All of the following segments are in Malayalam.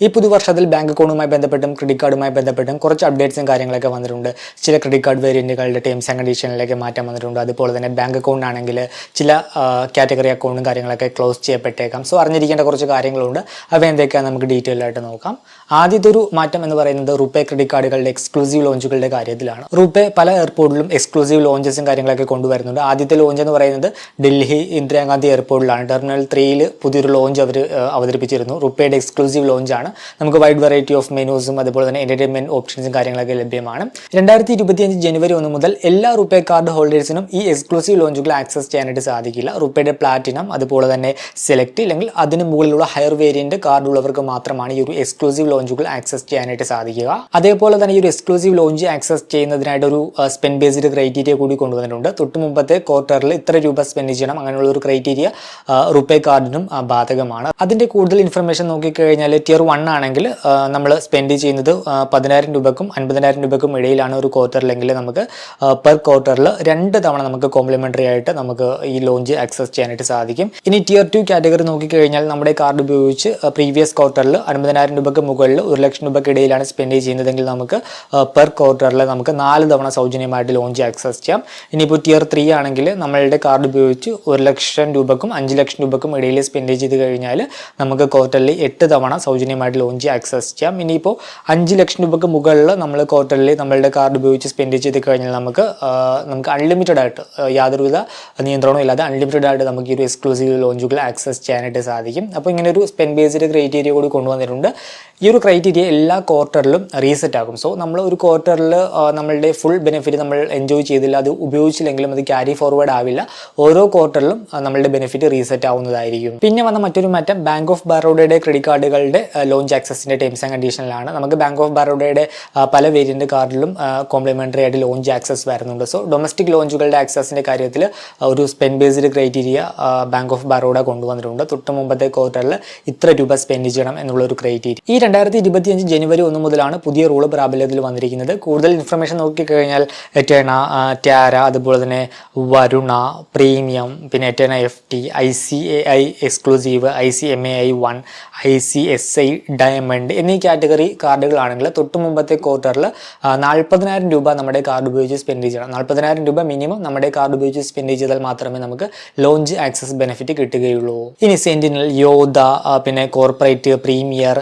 ഈ പുതുവർഷത്തിൽ ബാങ്ക് അക്കൗണ്ടുമായി ബന്ധപ്പെട്ടും ക്രെഡിറ്റ് കാർഡുമായി ബന്ധപ്പെട്ടും കുറച്ച് അപ്ഡേറ്റ്സും കാര്യങ്ങളൊക്കെ വന്നിട്ടുണ്ട്. ചില ക്രെഡിറ്റ് കാർഡ് വേരിയന്റുകളുടെ ടേംസ് ആൻഡ് കണ്ടീഷനിലേക്ക് മാറ്റം വന്നിട്ടുണ്ട്. അതുപോലെ തന്നെ ബാങ്ക് അക്കൗണ്ട് ആണെങ്കിൽ ചില കാറ്റഗറി അക്കൗണ്ടും കാര്യങ്ങളൊക്കെ ക്ലോസ് ചെയ്യപ്പെട്ടേക്കാം. സോ അറിഞ്ഞിരിക്കേണ്ട കുറച്ച് കാര്യങ്ങളുണ്ട്. അവ എന്തൊക്കെയാണ് നമുക്ക് ഡീറ്റെയിൽ ആയിട്ട് നോക്കാം. ആദ്യത്തെ ഒരു മാറ്റം എന്ന് പറയുന്നത് റുപ്പേ ക്രെഡിറ്റ് കാർഡുകളുടെ എക്സ്ക്ലൂസീവ് ലോഞ്ചുകളുടെ കാര്യത്തിലാണ്. റുപ്പേ പല എയർപോർട്ടിലും എക്സ്ക്ലൂസീവ് ലോഞ്ചസും കാര്യങ്ങളൊക്കെ കൊണ്ടുവരുന്നുണ്ട്. ആദ്യത്തെ ലോഞ്ച് എന്ന് പറയുന്നത് ഡൽഹി ഇന്ദിരാഗാന്ധി എയർപോർട്ടിലാണ് ടെർമിനൽ ത്രീയിൽ പുതിയൊരു ലോഞ്ച് അവർ അവതരിപ്പിച്ചിരുന്നു. റുപ്പേയുടെ എക്സ്ക്ലൂസീവ് ലോഞ്ചാണ് നമുക്ക് വൈഡ് വെറൈറ്റി ഓഫ് മെനൂസും അതുപോലെ തന്നെ എന്റർടൈൻമെന്റ് ഓപ്ഷൻസും കാര്യങ്ങളൊക്കെ ലഭ്യമാണ്. രണ്ടായിരത്തി ഇരുപത്തിയഞ്ച് ജനുവരി ഒന്ന് മുതൽ എല്ലാ റുപ്പേ കാർഡ് ഹോൾഡേഴ്സിനും ഈ എക്സ്ക്ലൂസീവ് ലോഞ്ചുകൾ ആക്സസ് ചെയ്യാനായിട്ട് സാധിക്കില്ല. റുപ്പേയുടെ പ്ലാറ്റിനം അതുപോലെ തന്നെ സെലക്ട് അല്ലെങ്കിൽ അതിന് മുകളിലുള്ള ഹയർ വേരിയന്റ് കാർഡ് ഉള്ളവർക്ക് മാത്രമാണ് ഈ ഒരു എക്സ്ക്ലൂസീവ് ലോഞ്ചുകൾ ആക്സസ് ചെയ്യാനായിട്ട് സാധിക്കുക. അതേപോലെ തന്നെ ഈ ഒരു എക്സ്ക്ലൂസീവ് ലോഞ്ച് ആക്സസ് ചെയ്യുന്നതിനായിട്ട് ഒരു സ്പെൻഡ് ബേസ്ഡ് ക്രൈറ്റീരിയ കൂടി കൊണ്ടുവന്നിട്ടുണ്ട്. തൊട്ട് മുമ്പത്തെ ക്വാർട്ടറിൽ ഇത്ര രൂപ സ്പെൻഡ് ചെയ്യണം. അങ്ങനെയുള്ള ഒരു ക്രൈറ്റീരിയ റുപ്പേ കാർഡിനും ബാധകമാണ്. അതിന്റെ കൂടുതൽ ഇൻഫർമേഷൻ നോക്കിക്കഴിഞ്ഞാൽ ടിയർ വൺ ആണെങ്കിൽ നമ്മൾ സ്പെൻഡ് ചെയ്യുന്നത് പതിനായിരം രൂപക്കും അൻപതിനായിരം രൂപക്കും ഇടയിലാണ് ഒരു ക്വാർട്ടറിലെങ്കിൽ നമുക്ക് പെർ ക്വാർട്ടറിൽ രണ്ട് തവണ നമുക്ക് കോംപ്ലിമെന്ററി ആയിട്ട് നമുക്ക് ഈ ലോഞ്ച് ആക്സസ് ചെയ്യാനായിട്ട് സാധിക്കും. ഇനി ടിയർ ടു കാറ്റഗറി നോക്കിക്കഴിഞ്ഞാൽ നമ്മുടെ കാർഡ് ഉപയോഗിച്ച് പ്രീവിയസ് ക്വാർട്ടറിൽ അൻപതിനായിരം രൂപക്ക് മുകളിൽ ഒരു ലക്ഷം രൂപയ്ക്ക് ഇടയിലാണ് സ്പെൻഡ് ചെയ്യുന്നതെങ്കിൽ നമുക്ക് പെർ ക്വാർട്ടറിൽ നമുക്ക് നാല് തവണ സൗജന്യമായിട്ട് ലോഞ്ച് ആക്സസ് ചെയ്യാം. ഇനിയിപ്പോൾ ടിയർ ത്രീ ആണെങ്കിൽ നമ്മളുടെ കാർഡ് ഉപയോഗിച്ച് ഒരു ലക്ഷം രൂപക്കും അഞ്ച് ലക്ഷം രൂപക്കും ഇടയിൽ സ്പെൻഡ് ചെയ്ത് കഴിഞ്ഞാൽ നമുക്ക് ക്വാർട്ടറിൽ എട്ട് തവണ സൗജന്യമായിട്ട് ലോഞ്ച് ആക്സസ് ചെയ്യാം. ഇനിയിപ്പോൾ അഞ്ച് ലക്ഷം രൂപയ്ക്ക് മുകളിൽ നമ്മൾ ക്വാർട്ടറിൽ നമ്മളുടെ കാർഡ് ഉപയോഗിച്ച് സ്പെൻഡ് ചെയ്ത് കഴിഞ്ഞാൽ നമുക്ക് നമുക്ക് അൺലിമിറ്റഡ് ആയിട്ട് യാതൊരുവിധ നിയന്ത്രണവും ഇല്ലാതെ അൺലിമിറ്റഡ് ആയിട്ട് നമുക്ക് ഈ ഒരു എക്സ്ക്ലൂസീവ് ലോഞ്ചുകൾ ആക്സസ് ചെയ്യാനായിട്ട് സാധിക്കും. അപ്പോൾ ഇങ്ങനെ ഒരു സ്പെൻഡ് ബേസ്ഡ് ക്രൈറ്റീരിയ കൂടി കൊണ്ടുവന്നിട്ടുണ്ട്. ഈ ഒരു ക്രൈറ്റീരിയ എല്ലാ ക്വാർട്ടറിലും റീസെറ്റ് ആകും. സോ നമ്മൾ ഒരു ക്വാർട്ടറിൽ നമ്മളുടെ ഫുൾ ബെനിഫിറ്റ് നമ്മൾ എൻജോയ് ചെയ്തില്ല അത് ഉപയോഗിച്ചില്ലെങ്കിലും അത് ക്യാരി ഫോർവേഡ് ആവില്ല. ഓരോ ക്വാർട്ടറിലും നമ്മളുടെ ബെനിഫിറ്റ് റീസെറ്റ് ആവുന്നതായിരിക്കും. പിന്നെ വന്ന മറ്റൊരു മാറ്റം ബാങ്ക് ഓഫ് ബറോഡയുടെ ക്രെഡിറ്റ് കാർഡുകളുടെ ലോഞ്ച് ആക്സസിന്റെ ടേംസ് ആൻഡ് കണ്ടീഷനിലാണ് നമുക്ക് ബാങ്ക് ഓഫ് ബറോഡയുടെ പല വേരിയന്റ് കാർഡിലും കോംപ്ലിമെന്ററി ആയിട്ട് ലോഞ്ച് ആക്സസ് വരുന്നുണ്ട്. സോ ഡൊമസ്റ്റിക് ലോഞ്ചുകളുടെ ആക്സസിന്റെ കാര്യത്തിൽ ഒരു spend based criteria bank of Baroda കൊണ്ടുവന്നിട്ടുണ്ട്. തൊട്ട് മുമ്പത്തെ ക്വാർട്ടറിൽ ഇത്ര രൂപ സ്പെൻഡ് ചെയ്യണം എന്നുള്ള ഒരു ക്രൈറ്റീരിയ ഈ രണ്ടായിരത്തി ഇരുപത്തിയഞ്ച് ജനുവരി ഒന്ന് മുതലാണ് പുതിയ റൂൾ പ്രാബല്യത്തിൽ വന്നിരിക്കുന്നത്. കൂടുതൽ ഇൻഫർമേഷൻ നോക്കിക്കഴിഞ്ഞാൽ എറ്റേണ ടാര അതുപോലെ തന്നെ വരുണ പ്രീമിയം പിന്നെ Eterna F T I C A I exclusive I C M A I one I C S I diamond എന്നീ കാറ്റഗറി കാർഡുകളാണെങ്കിൽ തൊട്ട് മുമ്പത്തെ ക്വാർട്ടറിൽ നാൽപ്പതിനായിരം രൂപ നമ്മുടെ കാർഡ് ഉപയോഗിച്ച് സ്പെൻഡ് ചെയ്യണം. നാൽപ്പതിനായിരം രൂപ മിനിമം നമ്മുടെ കാർഡ് ഉപയോഗിച്ച് സ്പെൻഡ് ചെയ്താൽ മാത്രമേ നമുക്ക് ലോഞ്ച് ആക്സസ് ബെനിഫിറ്റ് കിട്ടുകയുള്ളൂ. ഇനി സെന്റിനൽ യോധ പിന്നെ corporate premier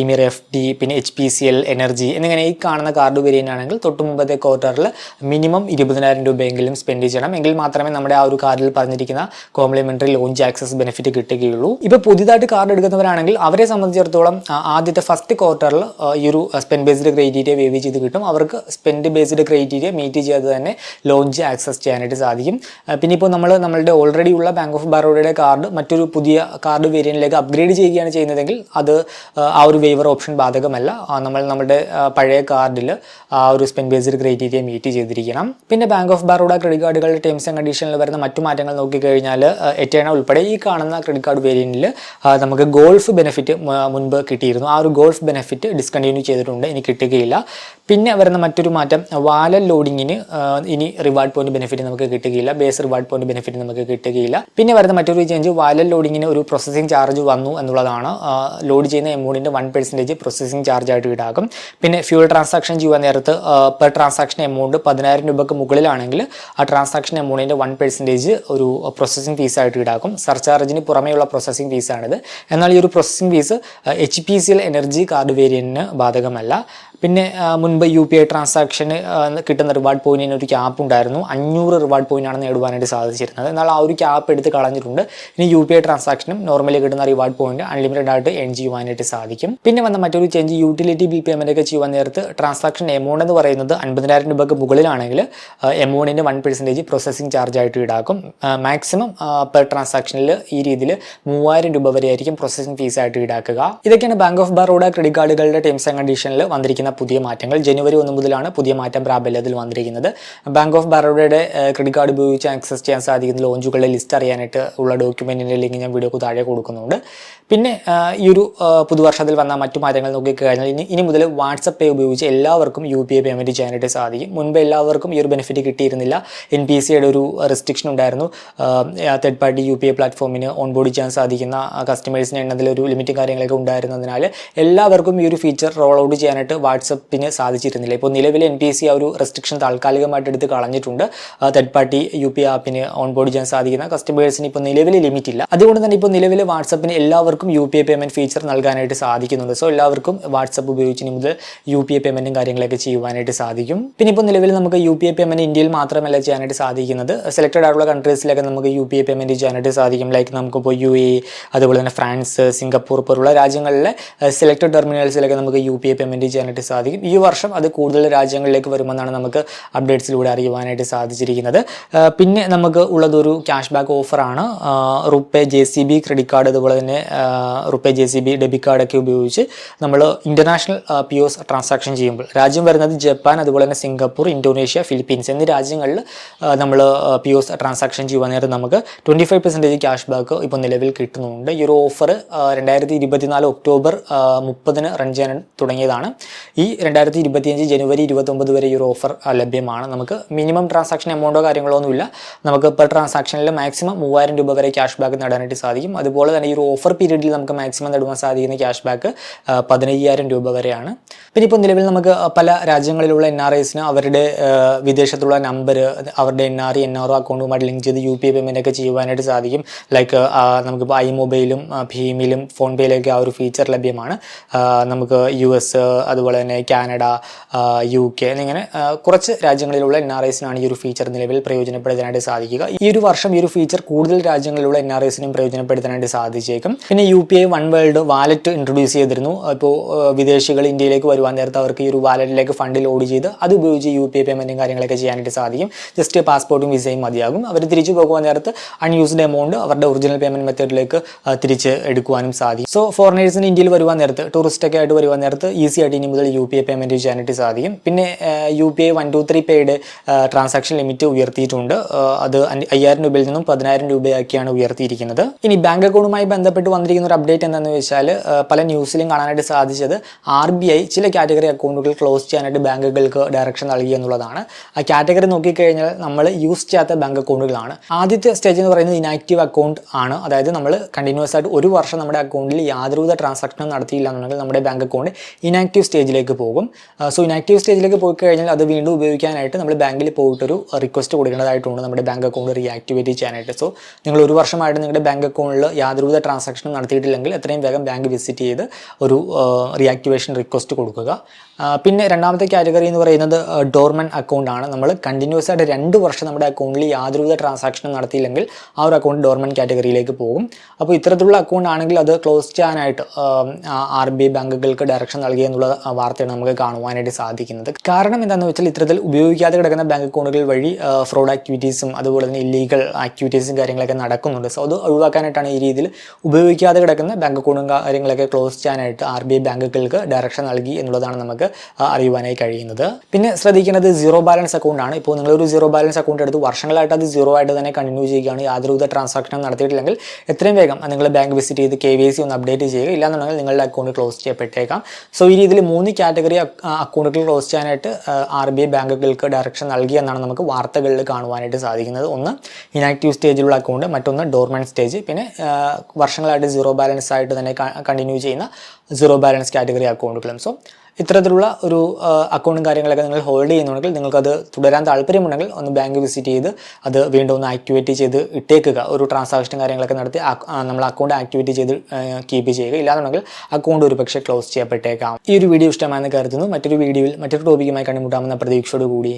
premier F D പിന്നെ H P C L energy എന്നിങ്ങനെ ഈ കാണുന്ന കാർഡ് വേരിയന്റ് ആണെങ്കിൽ തൊട്ട് മുമ്പത്തെ ക്വാർട്ടറിൽ മിനിമം ഇരുപതിനായിരം രൂപയെങ്കിലും സ്പെൻഡ് ചെയ്യണം. എങ്കിൽ മാത്രമേ നമ്മുടെ ആ ഒരു കാർഡിൽ പറഞ്ഞിരിക്കുന്ന കോംപ്ലിമെന്ററി ലോഞ്ച് ആക്സസ് ബെനിഫിറ്റ് കിട്ടുകയുള്ളൂ. ഇപ്പോൾ പുതിയതായിട്ട് കാർഡ് എടുക്കുന്നവരാണെങ്കിൽ അവരെ സംബന്ധിച്ചിടത്തോളം ആദ്യത്തെ ഫസ്റ്റ് ക്വാർട്ടറിൽ ഈ ഒരു സ്പെൻഡ് ബേസ്ഡ് ക്രൈറ്റീരിയ വേവ് ചെയ്ത് കിട്ടും. അവർക്ക് സ്പെൻഡ് ബേസ്ഡ് ക്രൈറ്റീരിയ മീറ്റ് ചെയ്ത് തന്നെ ലോഞ്ച് ആക്സസ് ചെയ്യാനായിട്ട് സാധിക്കും. പിന്നെ ഇപ്പോൾ നമ്മൾ നമ്മളുടെ ഓൾറെഡി ഉള്ള ബാങ്ക് ഓഫ് ബറോഡയുടെ കാർഡ് മറ്റൊരു പുതിയ കാർഡ് വേരിയന്റിലേക്ക് അപ്ഗ്രേഡ് ചെയ്യുകയാണ് ചെയ്യുന്നതെങ്കിൽ അത് ആ ഒരു വേവർ ഓപ്ഷൻ ബാധകമല്ല. നമ്മൾ നമ്മുടെ പഴയ കാർഡിൽ ആ ഒരു സ്പെൻഡ് ബേസ്ഡ് ക്രൈറ്റീരിയ മീറ്റ് ചെയ്തിരിക്കണം. പിന്നെ ബാങ്ക് ഓഫ് ബറോഡ ക്രെഡിറ്റ് കാർഡുകളുടെ ടേംസ് ആൻഡ് കണ്ടീഷനിൽ വരുന്ന മറ്റു മാറ്റങ്ങൾ നോക്കിക്കഴിഞ്ഞാൽ എറ്റേണ ഉൾപ്പെടെ ഈ കാണുന്ന ക്രെഡിറ്റ് കാർഡ് വേരിയന്റിൽ നമുക്ക് ഗോൾഫ് ബെനിഫിറ്റ് മുൻപ് കിട്ടിയിരുന്നു. ആ ഒരു ഗോൾഫ് ബെനിഫിറ്റ് ഡിസ്കണ്ടിന്യൂ ചെയ്തിട്ടുണ്ട്. ഇനി കിട്ടുകയില്ല. പിന്നെ വരുന്ന മറ്റൊരു മാറ്റം വാലൽ ലോഡിങ്ങിന് ഇനി റിവാർഡ് പോയിന്റ് ബെനിഫിറ്റ് നമുക്ക് കിട്ടുകയില്ല. ബേസ് റിവാർഡ് പോയിന്റ് ബെനിഫിറ്റ് നമുക്ക് കിട്ടുകയില്ല. പിന്നെ വരുന്ന മറ്റൊരു ചേഞ്ച് വാലൽ ലോഡിങ്ങിന് ഒരു പ്രോസസ്സിംഗ് ചാർജ് വന്നു എന്നുള്ളതാണ്. ലോഡ് ചെയ്യുന്ന എമൗണ്ടിന്റെ വൺ പെർസെന്റേജ് പ്രോസസ്സിംഗ് ചാർജ് ആയിട്ട് ഈടാക്കും. പിന്നെ ഫ്യൂൾ ട്രാൻസാക്ഷൻ ചെയ്യുവാൻ നേരത്ത് പെർ ട്രാൻസാക്ഷൻ എമൗണ്ട് പതിനായിരം രൂപയ്ക്ക് മുകളിലാണെങ്കിൽ ആ ട്രാൻസാക്ഷൻ എമൗണ്ടിന്റെ വൺ പെർസെന്റേജ് ഒരു പ്രോസസ്സിംഗ് ഫീസ് ആയിട്ട് ഈടാക്കും. സർചാർജിന് പുറമെയുള്ള പ്രോസസ്സിംഗ് ഫീസാണിത് എന്നാൽ ഈ ഒരു processing fees H P C L energy card വേരിയന്റിന് ബാധകമല്ല. പിന്നെ മുൻപ് യു പി ഐ ട്രാൻസാക്ഷന് കിട്ടുന്ന റിവാർഡ് പോയിന്റിന് ഒരു ക്യാപ്പ് ഉണ്ടായിരുന്നു. അഞ്ഞൂറ് റിവാർഡ് പോയിന്റ് ആണ് നേടുവാനായിട്ട് സാധിച്ചിരുന്നത്. എന്നാൽ ആ ഒരു ക്യാപ്പ് എടുത്ത് കളഞ്ഞിട്ടുണ്ട്. ഇനി യു പി ഐ ട്രാൻസാക്ഷനും നോർമലി കിട്ടുന്ന റിവാർഡ് പോയിന്റ് അൺലിമിറ്റഡ് ആയിട്ട് എൺ ചെയ്യുവാനായിട്ട് സാധിക്കും. പിന്നെ വന്ന മറ്റൊരു ചേഞ്ച് യൂട്ടിലിറ്റി ബിൽ പേയ്മെന്റ് ഒക്കെ ചെയ്യുവാൻ നേരത്ത് ട്രാൻസാക്ഷൻ എമൗണ്ട് എന്ന് പറയുന്നത് അൻപതിനായിരം രൂപയ്ക്ക് മുകളിലാണെങ്കിൽ എമൗണ്ടിന്റെ വൺ പെർസെന്റേജ് പ്രോസസ്സിംഗ് ചാർജ് ആയിട്ട് ഈടാക്കും. മാക്സിമം പെർ ട്രാൻസാക്ഷനിൽ ഈ രീതിയിൽ മൂവായിരം രൂപ വരെയായിരിക്കും പ്രോസസ്സിംഗ് ഫീസ് ആയിട്ട് ഈടാക്കുക. ഇതൊക്കെയാണ് ബാങ്ക് ഓഫ് ബറോഡ ക്രെഡിറ്റ് കാർഡുകളുടെ ടേംസ് ആൻഡ് കണ്ടീഷനിൽ വന്നിരിക്കുന്ന പുതിയ മാറ്റങ്ങൾ. ജനുവരി ഒന്ന് മുതലാണ് പുതിയ മാറ്റം പ്രാബല്യത്തിൽ വന്നിരിക്കുന്നത്. ബാങ്ക് ഓഫ് ബറോഡയുടെ ക്രെഡിറ്റ് കാർഡ് ഉപയോഗിച്ച് ആക്സസ് ചെയ്യാൻ സാധിക്കുന്ന ലോഞ്ചുകളുടെ ലിസ്റ്റ് അറിയാനായിട്ട് ഉള്ള ഡോക്യുമെന്റിന്റെ ലിങ്ക് ഞാൻ വീഡിയോക്ക് താഴെ കൊടുക്കുന്നുണ്ട്. പിന്നെ ഈ ഒരു പുതുവർഷത്തിൽ വന്ന മറ്റു മാറ്റങ്ങൾ നോക്കിക്കഴിഞ്ഞാൽ ഇനി ഇനി മുതൽ വാട്സപ്പ് പേ ഉപയോഗിച്ച് എല്ലാവർക്കും യു പി ഐ പേയ്മെന്റ് ചെയ്യാനായിട്ട് സാധിക്കും. മുൻപ് എല്ലാവർക്കും ഈ ഒരു ബെനിഫിറ്റ് കിട്ടിയിരുന്നില്ല. എൻ പി സിയുടെ ഒരു റെസ്ട്രിക്ഷൻ ഉണ്ടായിരുന്നു. Third party U P I പ്ലാറ്റ്ഫോമിന് onboard ചെയ്യാൻ സാധിക്കുന്ന കസ്റ്റമേഴ്സിന് എണ്ണത്തിൽ ഒരു ലിമിറ്റും കാര്യങ്ങളൊക്കെ ഉണ്ടായിരുന്നതിനാൽ എല്ലാവർക്കും ഈ ഒരു ഫീച്ചർ റോൾ ഔട്ട് ചെയ്യാനായിട്ട് വാട്സപ്പിന് സാധിച്ചിരുന്നില്ല. ഇപ്പോൾ നിലവിൽ എൻ പി സി ആ ഒരു റെസ്ട്രിക്ഷൻ താൽക്കാലികമായിട്ട് എടുത്ത് കളഞ്ഞിട്ടുണ്ട്. തേർഡ് പാർട്ടി യു പി ആപ്പിന് ഓൺബോർഡ് ചെയ്യാൻ സാധിക്കുന്ന കസ്റ്റമേഴ്സിന് ഇപ്പോൾ നിലവിൽ ലിമിറ്റ് ഇല്ല. അതുകൊണ്ട് തന്നെ ഇപ്പോൾ നിലവിൽ വാട്സപ്പിന് എല്ലാവർക്കും U P I payment feature നൽകാനായിട്ട് സാധിക്കുന്നുണ്ട്. സോ എല്ലാവർക്കും വാട്സപ്പ് ഉപയോഗിച്ച് ഇനി മുതൽ യു പി ഐ പേയ്മെന്റും കാര്യങ്ങളൊക്കെ ചെയ്യുവാനായിട്ട് സാധിക്കും. പിന്നെ ഇപ്പോൾ നിലവിൽ നമുക്ക് യു പി ഐ പേയ്മെന്റ് ഇന്ത്യയിൽ മാത്രമല്ല ചെയ്യാനായിട്ട് സാധിക്കുന്നത്. സെലക്ടഡ് ആയിട്ടുള്ള കൺട്രീസിലൊക്കെ നമുക്ക് യു പി ഐ പേയ്മെന്റ് ചെയ്യാനായിട്ട് സാധിക്കും. ലൈക്ക് നമുക്കിപ്പോൾ യു എ അതുപോലെ തന്നെ ഫ്രാൻസ് സിംഗപ്പൂർ പോലുള്ള രാജ്യങ്ങളിലെ സെലക്ടഡ് ടെർമിനൽസിലൊക്കെ നമുക്ക് യു പി ഐ പേയ്മെന്റ് ചെയ്യാനായിട്ട് സാധിക്കും. ഈ വർഷം അത് കൂടുതൽ രാജ്യങ്ങളിലേക്ക് വരുമെന്നാണ് നമുക്ക് അപ്ഡേറ്റ്സിലൂടെ അറിയുവാനായിട്ട് സാധിച്ചിരിക്കുന്നത്. പിന്നെ നമുക്ക് ഉള്ളതൊരു ക്യാഷ് ബാക്ക് ഓഫറാണ് RuPay J C B credit card അതുപോലെ തന്നെ RuPay J C B debit കാർഡൊക്കെ ഉപയോഗിച്ച് നമ്മൾ ഇന്റർനാഷണൽ പി ഒസ് ട്രാൻസാക്ഷൻ ചെയ്യുമ്പോൾ രാജ്യം വരുന്നത് ജപ്പാൻ അതുപോലെ തന്നെ സിംഗപ്പൂർ ഇന്തോനേഷ്യ ഫിലിപ്പീൻസ് എന്നീ രാജ്യങ്ങളിൽ നമ്മൾ പി ഒസ് ട്രാൻസാക്ഷൻ ചെയ്യുവാൻ നേരം നമുക്ക് twenty five percentage cash back ഇപ്പോൾ നിലവിൽ കിട്ടുന്നുണ്ട്. ഈ ഒരു ഓഫർ രണ്ടായിരത്തി ഇരുപത്തിനാല് ഒക്ടോബർ മുപ്പതിന് റൺ ചെയ്യാൻ തുടങ്ങിയതാണ്. ഈ രണ്ടായിരത്തി ഇരുപത്തിയഞ്ച് ജനുവരി ഇരുപത്തൊമ്പത് വരെ ഈ ഒരു ഓഫർ ലഭ്യമാണ്. നമുക്ക് മിനിമം ട്രാൻസാക്ഷൻ എമൗണ്ടോ കാര്യങ്ങളോ ഒന്നുമില്ല. നമുക്ക് പെർ ട്രാൻസാക്ഷനിൽ മാക്സിമം മൂവായിരം രൂപ വരെ ക്യാഷ് ബാക്ക് നേടാനായിട്ട് സാധിക്കും. അതുപോലെ തന്നെ ഈ ഒരു ഓഫർ പീരീഡിൽ നമുക്ക് മാക്സിമം നേടുവാൻ സാധിക്കുന്ന ക്യാഷ് ബാക്ക് പതിനയ്യായിരം രൂപ വരെയാണ്. പിന്നെ ഇപ്പോൾ നിലവിൽ നമുക്ക് പല രാജ്യങ്ങളിലുള്ള എൻ ആർ ഐസിന് അവരുടെ വിദേശത്തുള്ള നമ്പർ അവരുടെ N R N R O അക്കൗണ്ടുമായിട്ട് link ചെയ്ത് യു പി ഐ പേയ്മെന്റ് ഒക്കെ ചെയ്യുവാനായിട്ട് സാധിക്കും. ലൈക്ക് നമുക്കിപ്പോൾ ഐ മൊബൈലും ഭീമിലും ഫോൺ പേയിലൊക്കെ ആ ഒരു ഫീച്ചർ ലഭ്യമാണ്. നമുക്ക് യു എസ് അതുപോലെ തന്നെ കാനഡ യു കെ എന്നിങ്ങനെ കുറച്ച് രാജ്യങ്ങളിലുള്ള എൻ ആർ ഐസിനാണ് ഈ ഒരു ഫീച്ചർ നിലവിൽ പ്രയോജനപ്പെടുത്താനായിട്ട് സാധിക്കുക. ഈ ഒരു വർഷം ഈ ഒരു ഫീച്ചർ കൂടുതൽ രാജ്യങ്ങളിലുള്ള എൻ ആർ ഐസിനും പ്രയോജനപ്പെടുത്താനായിട്ട് സാധിച്ചേക്കും. പിന്നെ U P I one world wallet introduce ചെയ്തിരുന്നു. ഇപ്പോൾ വിദേശികൾ ഇന്ത്യയിലേക്ക് വരുവാൻ നേരത്ത് അവർക്ക് ഈ ഒരു വാലറ്റിലേക്ക് ഫണ്ട് ലോഡ് ചെയ്ത് അത് ഉപയോഗിച്ച് യു പി ഐ പേയ്മെന്റും കാര്യങ്ങളൊക്കെ ചെയ്യാനായിട്ട് സാധിക്കും. ജസ്റ്റ് പാസ്പോർട്ടും വിസയും മതിയാകും. അവർ തിരിച്ചു പോകുവാൻ നേരത്ത് അൺയൂസ്ഡ് എമൗണ്ട് അവരുടെ ഒറിജിനൽ പേയ്മെന്റ് മെത്തേഡിലേക്ക് തിരിച്ച് എടുക്കുവാനും സാധിക്കും. സോ ഫോറിനേഴ്സിന് ഇന്ത്യയിൽ വരുവാൻ നേരത്ത് ടൂറിസ്റ്റ് ഒക്കെ ആയിട്ട് വരുവാൻ നേരത്ത് ഈസി ആയിട്ട് ഇനി മുതൽ യു പി ഐ പേയ്മെന്റ് ചെയ്യാനായിട്ട് സാധിക്കും. പിന്നെ U P I one two three പേയുടെ transaction limit ഉയർത്തിയിട്ടുണ്ട്. അത് അയ്യായിരം രൂപയിൽ നിന്നും പതിനായിരം രൂപയാക്കിയാണ് ഉയർത്തിയിരിക്കുന്നത്. ഇനി ബാങ്ക് അക്കൗണ്ടുമായി ബന്ധപ്പെട്ട് ഒരു അപ്ഡേറ്റ് എന്താണെന്ന് വെച്ചാൽ പല ന്യൂസിലും കാണാനായിട്ട് സാധിച്ചത് ആർ ബി ഐ ചില കാറ്റഗറി അക്കൗണ്ടുകൾ ക്ലോസ് ചെയ്യാനായിട്ട് ബാങ്കുകൾക്ക് ഡയറക്ഷൻ നൽകി എന്നുള്ളതാണ്. ആ കാറ്റഗറി നോക്കിക്കഴിഞ്ഞാൽ നമ്മൾ യൂസ് ചെയ്യാത്ത ബാങ്ക് അക്കൗണ്ടുകളാണ് ആദ്യത്തെ സ്റ്റേജ് എന്ന് പറയുന്നത് ഇനാക്റ്റീവ് അക്കൗണ്ട് ആണ്. അതായത് നമ്മൾ കണ്ടിന്യൂസ് ആയിട്ട് ഒരു വർഷം നമ്മുടെ അക്കൗണ്ടിൽ യാതൊരുവിധ ട്രാൻസാക്ഷനും നടത്തിയില്ല എന്നുണ്ടെങ്കിൽ നമ്മുടെ ബാങ്ക് അക്കൗണ്ട് ഇനാക്റ്റീവ് സ്റ്റേജിലേക്ക് പോകും. സോ ഇനാക്റ്റീവ് സ്റ്റേജിലേക്ക് പോയി കഴിഞ്ഞാൽ അത് വീണ്ടും ഉപയോഗിക്കാനായിട്ട് നമ്മൾ ബാങ്കിൽ പോയിട്ടൊരു റിക്വസ്റ്റ് കൊടുക്കേണ്ടതായിട്ടുണ്ട് നമ്മുടെ ബാങ്ക് അക്കൗണ്ട് റീആക്ടിവേറ്റ് ചെയ്യാനായിട്ട്. സോ നിങ്ങൾ ഒരു വർഷമായിട്ട് നിങ്ങളുടെ ബാങ്ക് അക്കൗണ്ടിൽ യാതൊരുവിധ ട്രാൻസാക്ഷനും നടത്തിയിട്ടില്ലെങ്കിൽ എത്രയും വേഗം ബാങ്ക് വിസിറ്റ് ചെയ്ത് ഒരു റിയാക്ടിവേഷൻ റിക്വസ്റ്റ് കൊടുക്കുക. പിന്നെ രണ്ടാമത്തെ കാറ്റഗറി എന്ന് പറയുന്നത് ഡോർമൻ അക്കൗണ്ട് ആണ്. നമ്മൾ കണ്ടിന്യൂസ് ആയിട്ട് രണ്ട് വർഷം നമ്മുടെ അക്കൗണ്ടിൽ യാതൊരുവിധ ട്രാൻസാക്ഷനും നടത്തിയില്ലെങ്കിൽ ആ ഒരു അക്കൗണ്ട് ഡോർമൻ കാറ്റഗറിയിലേക്ക് പോകും. അപ്പോൾ ഇത്തരത്തിലുള്ള അക്കൗണ്ട് ആണെങ്കിൽ അത് ക്ലോസ് ചെയ്യാനായിട്ട് ആർ ബി ഐ ബാങ്കുകൾക്ക് ഡയറക്ഷൻ നൽകി എന്നുള്ള വാർത്തയാണ് നമുക്ക് കാണുവാനായിട്ട് സാധിക്കുന്നത്. കാരണം എന്താണെന്ന് വെച്ചാൽ ഇത്തരത്തിൽ ഉപയോഗിക്കാതെ കിടക്കുന്ന ബാങ്ക് അക്കൗണ്ടുകൾ വഴി ഫ്രോഡ് ആക്ടിവിറ്റീസും അതുപോലെ തന്നെ ഇല്ലീഗൽ ആക്ടിവിറ്റീസും കാര്യങ്ങളൊക്കെ നടക്കുന്നുണ്ട്. സോ അത് ഒഴിവാക്കാനായിട്ടാണ് ഈ രീതിയിൽ ഉപയോഗിക്കാതെ കിടക്കുന്ന ബാങ്ക് അക്കൗണ്ടും കാര്യങ്ങളൊക്കെ ക്ലോസ് ചെയ്യാനായിട്ട് ആർ ബി ഐ ബാങ്കുകൾക്ക് ഡയറക്ഷൻ നൽകി എന്നുള്ളതാണ് നമുക്ക് അറിയുവാനായി കഴിയുന്നത്. പിന്നെ ശ്രദ്ധിക്കേണ്ടത് സീറോ ബാലൻസ് അക്കൗണ്ട് ആണ്. ഇപ്പോൾ നിങ്ങളൊരു സീറോ ബാലൻസ് അക്കൗണ്ട് എടുത്ത് വർഷങ്ങളായിട്ട് അത് സീറോ ആയിട്ട് തന്നെ കണ്ടിന്യൂ ചെയ്യുകയാണ്. യാതൊരുവിധ ട്രാൻസാക്ഷൻ നടത്തിയിട്ടില്ലെങ്കിൽ എത്രയും വേഗം നിങ്ങൾ ബാങ്ക് വിസിറ്റ് ചെയ്ത് കെ വി സി ഒന്ന് അപ്ഡേറ്റ് ചെയ്യുക. ഇല്ലാന്നുണ്ടെങ്കിൽ നിങ്ങളുടെ അക്കൗണ്ട് ക്ലോസ് ചെയ്യപ്പെട്ടേക്കാം. സോ ഈ രീതിയിൽ മൂന്ന് കാറ്റഗറി അക്കൗണ്ടുകൾ ക്ലോസ് ചെയ്യാനായിട്ട് ആർ ബി ഐ ബാങ്കുകൾക്ക് ഡയറക്ഷൻ നൽകി എന്നാണ് നമുക്ക് വാർത്തകളിൽ കാണുവാനായിട്ട് സാധിക്കുന്നത്. ഒന്ന് ഇനാക്റ്റീവ് സ്റ്റേജിലുള്ള അക്കൗണ്ട് മറ്റൊന്ന് ഡോർമെന്റ് സ്റ്റേജ് പിന്നെ വർഷങ്ങളായിട്ട് സീറോ ബാലൻസ് ആയിട്ട് തന്നെ കണ്ടിന്യൂ ചെയ്യുന്ന സീറോ ബാലൻസ് കാറ്റഗറി അക്കൗണ്ടുകളും സോ ഇത്തരത്തിലുള്ള ഒരു അക്കൗണ്ടും കാര്യങ്ങളൊക്കെ നിങ്ങൾ ഹോൾഡ് ചെയ്യുന്നുണ്ടെങ്കിൽ നിങ്ങൾക്കത് തുടരാൻ താല്പര്യമുണ്ടെങ്കിൽ ഒന്ന് ബാങ്ക് വിസിറ്റ് ചെയ്ത് അത് വീണ്ടും ഒന്ന് ആക്ടിവേറ്റ് ചെയ്ത് ഇട്ടേക്കുക. ഒരു ട്രാൻസാക്ഷൻ കാര്യങ്ങളൊക്കെ നടത്തി നമ്മൾ അക്കൗണ്ട് ആക്ടിവേറ്റ് ചെയ്ത് കീപ്പ് ചെയ്യുക. ഇല്ലാന്നുണ്ടെങ്കിൽ അക്കൗണ്ട് ഒരു പക്ഷേ ക്ലോസ് ചെയ്യപ്പെട്ടേക്കാം. ഈ ഒരു വീഡിയോ ഇഷ്ടമായെന്ന് കരുതുന്നു. മറ്റൊരു വീഡിയോയിൽ മറ്റൊരു ടോപ്പിക്കുമായി കണ്ടുമുട്ടാമെന്ന പ്രതീക്ഷയോട് കൂടി